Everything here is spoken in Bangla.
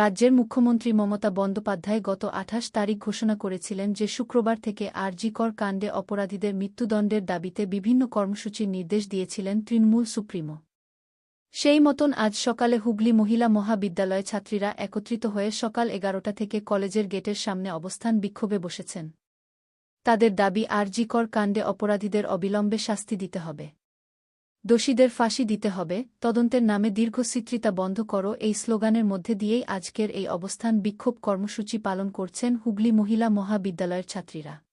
রাজ্যের মুখ্যমন্ত্রী মমতা বন্দ্যোপাধ্যায় গত আঠাশ তারিখ ঘোষণা করেছিলেন যে শুক্রবার থেকে আরজিকর কাণ্ডে অপরাধীদের মৃত্যুদণ্ডের দাবিতে বিভিন্ন কর্মসূচির নির্দেশ দিয়েছিলেন তৃণমূল সুপ্রিমো। সেই মতন আজ সকালে হুগলি মহিলা মহাবিদ্যালয় ছাত্রীরা একত্রিত হয়ে সকাল এগারোটা থেকে কলেজের গেটের সামনে অবস্থান বিক্ষোভে বসেছেন। তাদের দাবি আরজিকর কাণ্ডে অপরাধীদের অবিলম্বে শাস্তি দিতে হবে। দোষীদের ফাঁসি দিতে হবে, তদন্তের নামে দীর্ঘচিত্রিতা বন্ধ করো, এই স্লোগানের মধ্যে দিয়েই আজকের এই অবস্থান বিক্ষোভ কর্মসূচি পালন করছেন হুগলি মহিলা মহাবিদ্যালয়ের ছাত্রীরা।